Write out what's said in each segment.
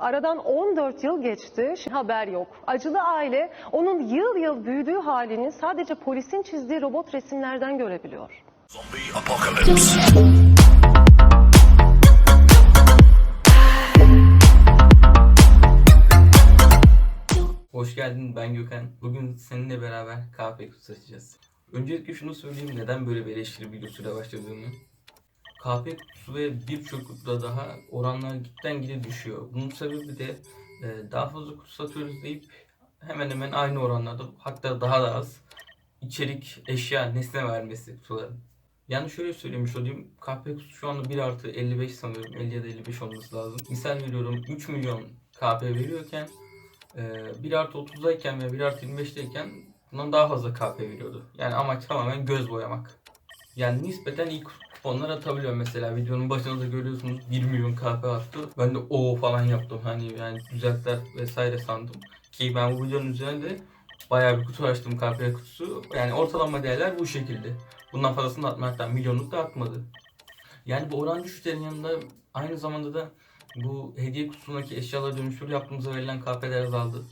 Aradan 14 yıl geçti. Şimdi haber yok. Acılı aile onun yıl yıl büyüdüğü halini sadece polisin çizdiği robot resimlerden görebiliyor. Zombie apocalypse. Hoş geldin ben Gökhan. Bugün seninle beraber kahve açacağız. Öncelikle şunu söyleyeyim neden böyle bir eleştiri videosuyla başladığımı. Kahve kutusu ve birçok kutuda daha oranlar gitten gide düşüyor. Bunun sebebi de e, daha fazla kutu satıyoruz deyip hemen hemen aynı oranlarda hatta daha da az içerik, eşya, nesne vermesi kutuların. Yani şöyle söylemiş olayım. KP kutusu şu anda 1 artı 55 sanıyorum. 50 ya da 55 olması lazım. Misal veriyorum 3 milyon KP veriyorken e, 1 artı 30'dayken ve 1 artı 25'teyken bundan daha fazla KP veriyordu. Yani amaç tamamen göz boyamak. Yani nispeten iyi kuponlar atabiliyor mesela. Videonun başında da görüyorsunuz 1 milyon KP attı. Ben de o falan yaptım. Hani yani düzeltler vesaire sandım. Ki ben bu videonun üzerinde de bayağı bir kutu açtım KP kutusu. Yani ortalama değerler bu şekilde. Bundan fazlasını atma hatta milyonluk da atmadı. Yani bu oran düşüşlerin yanında aynı zamanda da bu hediye kutusundaki eşyalara dönüştür yaptığımızda verilen KP'ler azaldı.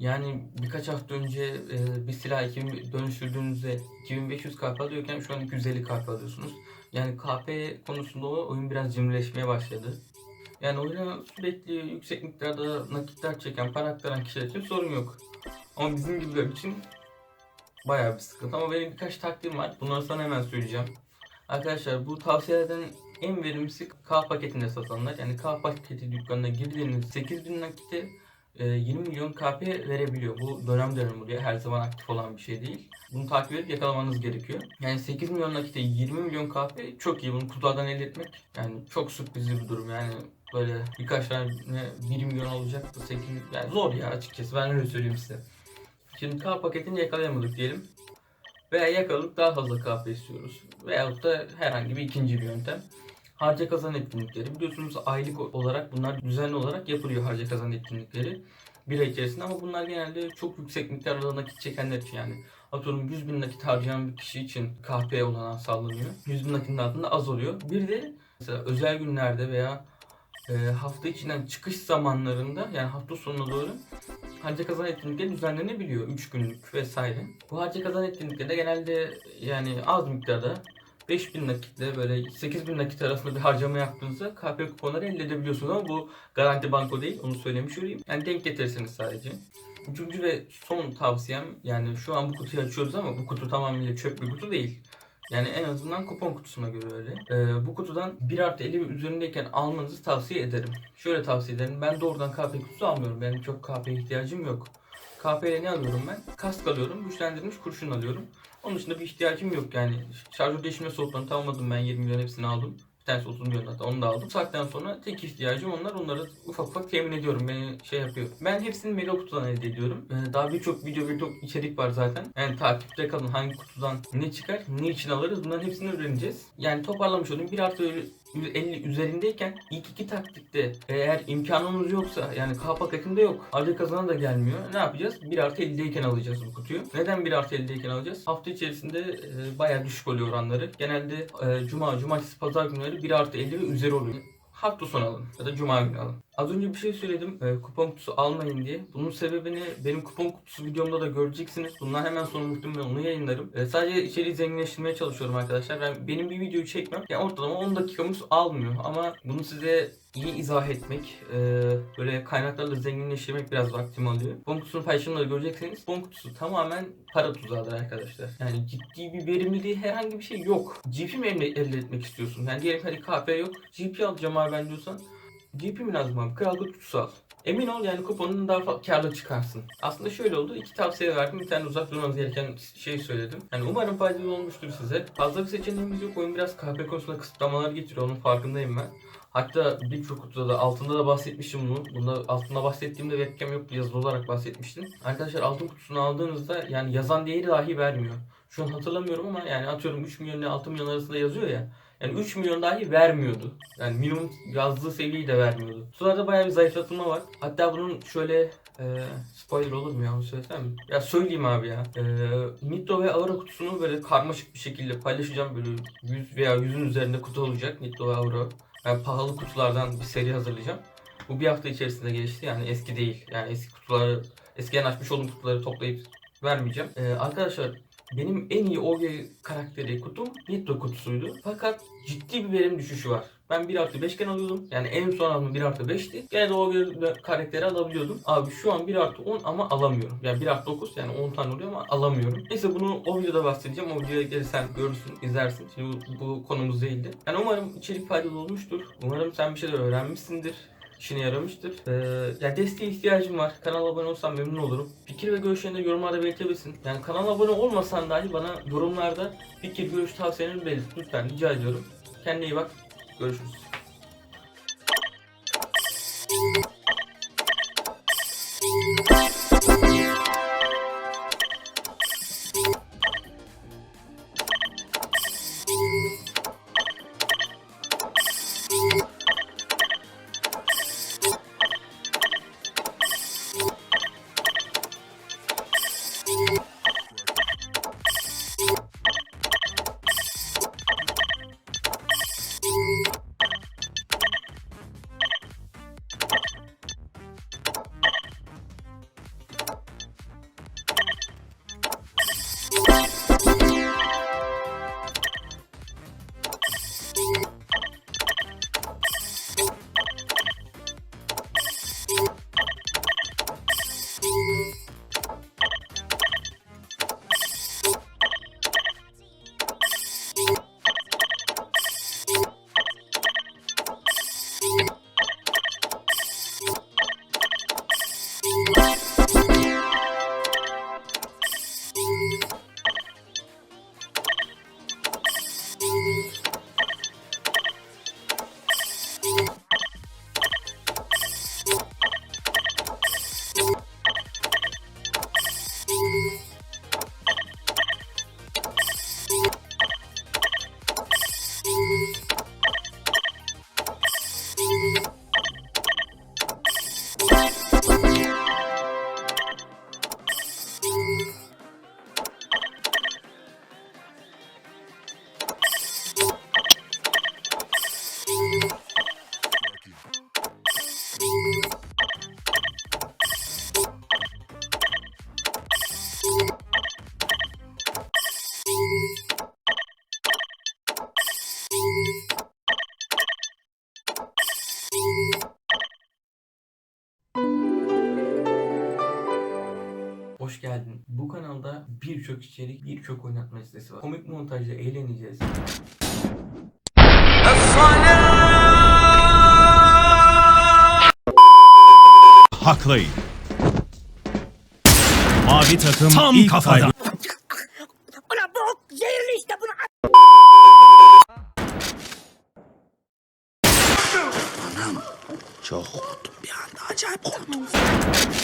Yani birkaç hafta önce e, bir silah 2000 dönüştürdüğünüzde 2500 KP alıyorken şu an 250 KP alıyorsunuz. Yani KP konusunda oyun biraz cimrileşmeye başladı. Yani oyuna sürekli yüksek miktarda nakitler çeken, para aktaran kişiler için sorun yok. Ama bizim gibiler için bayağı bir sıkıntı. Ama benim birkaç taktiğim var. Bunları sana hemen söyleyeceğim. Arkadaşlar bu tavsiyelerden en verimlisi K paketinde satılanlar. Yani K paketi dükkanına girdiğiniz 8000 nakite 20 milyon KP verebiliyor. Bu dönem dönem oluyor. Her zaman aktif olan bir şey değil. Bunu takip edip yakalamanız gerekiyor. Yani 8 milyon nakite 20 milyon KP çok iyi. Bunu kutulardan elde etmek yani çok sürprizli bir durum. Yani böyle birkaç tane 1 milyon olacaktı 8 yani zor ya açıkçası ben öyle söyleyeyim size. Şimdi K paketini yakalayamadık diyelim. Veya yakaladık daha fazla KP istiyoruz. Veyahut da herhangi bir ikinci bir yöntem. Harca kazan etkinlikleri. Biliyorsunuz aylık olarak bunlar düzenli olarak yapılıyor harca kazan etkinlikleri. Bir ay içerisinde ama bunlar genelde çok yüksek miktarda nakit çekenler için yani. Atıyorum 100 bin nakit harcayan bir kişi için KP olanağı sağlanıyor. 100 bin nakitin altında az oluyor. Bir de mesela özel günlerde veya e, hafta içinden çıkış zamanlarında yani hafta sonuna doğru harca kazan etkinlikleri düzenlenebiliyor. 3 günlük vesaire. Bu harca kazan etkinlikleri genelde yani az miktarda 5000 nakitle böyle 8000 nakit arasında bir harcama yaptığınızda KP kuponları elde edebiliyorsunuz ama bu garanti banko değil onu söylemiş olayım. Yani denk getirirsiniz sadece. Üçüncü ve son tavsiyem yani şu an bu kutuyu açıyoruz ama bu kutu tamamıyla çöp bir kutu değil. Yani en azından kupon kutusuna göre öyle. Ee, bu kutudan 1 artı 50 üzerindeyken almanızı tavsiye ederim. Şöyle tavsiye ederim. Ben doğrudan KP kutusu almıyorum. Benim çok KP ihtiyacım yok. KP ile ne alıyorum ben? Kask alıyorum. Güçlendirilmiş kurşun alıyorum. Onun dışında bir ihtiyacım yok yani. Şarjör değişimi soğutmanı tamamladım ben 20 milyon hepsini aldım. Bir tanesi 30 milyon hatta onu da aldım. Saatten sonra tek ihtiyacım onlar. Onları ufak ufak temin ediyorum. Beni şey yapıyor. Ben hepsini Melo kutudan elde ediyorum. Ee, daha birçok video birçok içerik var zaten. Yani takipte kalın hangi kutudan ne çıkar, ne için alırız bunların hepsini öğreneceğiz. Yani toparlamış olayım. 1 artı 50 üzerindeyken ilk iki taktikte eğer imkanımız yoksa yani K paketinde yok. Harca kazanan da gelmiyor. Ne yapacağız? 1 artı 50'deyken alacağız bu kutuyu. Neden 1 artı 50'deyken alacağız? Hafta içerisinde e, bayağı düşük oluyor oranları. Genelde e, cuma, cumartesi, pazar günleri 1 artı 50 ve üzeri oluyor. Hafta sonu alın ya da cuma günü alın. Az önce bir şey söyledim e, kupon kutusu almayın diye. Bunun sebebini benim kupon kutusu videomda da göreceksiniz. Bundan hemen sonra muhtemelen onu yayınlarım. E, sadece içeriği zenginleştirmeye çalışıyorum arkadaşlar. Ben benim bir videoyu çekmem yani ortalama 10 dakikamız almıyor ama bunu size iyi izah etmek, e, böyle kaynaklarla zenginleştirmek biraz vaktimi alıyor. Kupon kutusunun paylaşımları göreceksiniz. Kupon kutusu tamamen para tuzağıdır arkadaşlar. Yani ciddi bir verimliliği herhangi bir şey yok. GP mi elde, etmek istiyorsun? Yani diyelim hadi KP yok. GP alacağım abi ben diyorsan GP mi lazım abi? Krallık kutusu al. Emin ol yani kuponun daha karlı çıkarsın. Aslında şöyle oldu. iki tavsiye verdim. Bir tane uzak durmanız gereken şey söyledim. Yani umarım faydalı olmuştur size. Fazla bir seçeneğimiz yok. Oyun biraz KP konusunda kısıtlamalar getiriyor. Onun farkındayım ben. Hatta birçok kutuda da altında da bahsetmiştim bunu. Bunda altında bahsettiğimde webcam yoktu yazılı olarak bahsetmiştim. Arkadaşlar altın kutusunu aldığınızda yani yazan değeri dahi vermiyor. Şu an hatırlamıyorum ama yani atıyorum 3 milyon ile 6 milyon arasında yazıyor ya. Yani 3 milyon dahi vermiyordu. Yani minimum yazdığı seviyeyi de vermiyordu. Sularda bayağı bir zayıflatılma var. Hatta bunun şöyle e, spoiler olur mu ya onu söylesem? Ya söyleyeyim abi ya. E, Nitro ve Aura kutusunu böyle karmaşık bir şekilde paylaşacağım. Böyle 100 veya 100'ün üzerinde kutu olacak Nitro ve Aura. Ben pahalı kutulardan bir seri hazırlayacağım. Bu bir hafta içerisinde gelişti yani eski değil. Yani eski kutuları, eskiden açmış olduğum kutuları toplayıp vermeyeceğim. Ee, arkadaşlar benim en iyi OG karakteri kutum Nitro kutusuydu. Fakat ciddi bir verim düşüşü var. Ben 1 artı 5 iken alıyordum. Yani en son aldığım 1 artı 5'ti. Gene de OG karakteri alabiliyordum. Abi şu an 1 artı 10 ama alamıyorum. Yani 1 artı 9 yani 10 tane oluyor ama alamıyorum. Neyse bunu o videoda bahsedeceğim. O videoya gelirsen görürsün, izlersin. Şimdi bu, bu konumuz değildi. Yani umarım içerik faydalı olmuştur. Umarım sen bir şeyler öğrenmişsindir işine yaramıştır. Ee, ya desteğe ihtiyacım var. Kanala abone olsan memnun olurum. Fikir ve görüşlerini de yorumlarda belirtebilirsin. Yani kanala abone olmasan dahi bana yorumlarda fikir, görüş, tavsiyelerini belirt. Lütfen rica ediyorum. Kendine iyi bak. Görüşürüz. Birçok içerik, birçok oynatma listesi var. Komik montajla eğleneceğiz. Haklayın. Mavi takım Tam ilk kafada. kaydı. Ulan bu zehirli işte bunu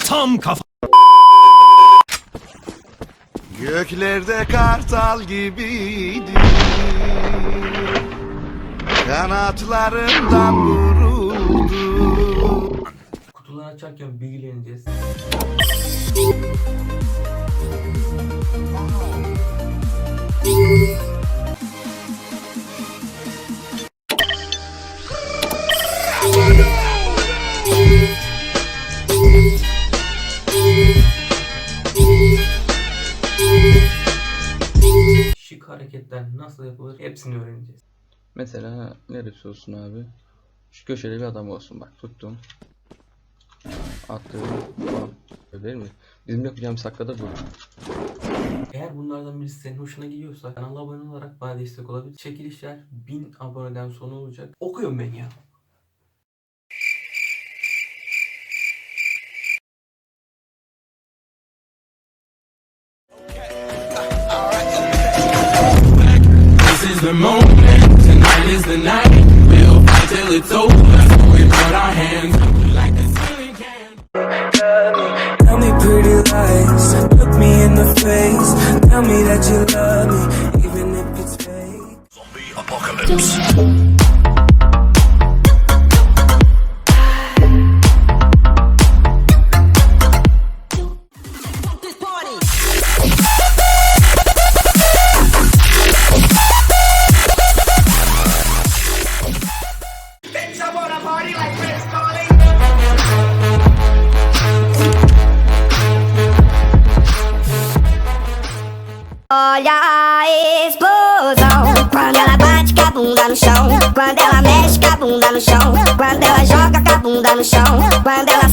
Tam kafa. Göklerde kartal gibiydi Kanatlarından vuruldu Kutuları açarken bilgileneceğiz. Hepsini öğreneceğiz. Mesela neresi olsun abi? Şu köşede bir adam olsun bak tuttum. Attım. Değil mi? Bizim yapacağımız hakika da bu. Eğer bunlardan birisi senin hoşuna gidiyorsa kanala abone olarak bana destek olabilir. Çekilişler 1000 aboneden sonra olacak. Okuyorum ben ya. The moment, tonight is the night. We'll fight till it's over. So we put our hands up like the ceiling can. Tell me pretty lies, look me in the face. Tell me that you love me, even if it's fake. Zombie apocalypse. Quando ela mexe com a bunda no chão. Quando ela joga com a bunda no chão. Quando ela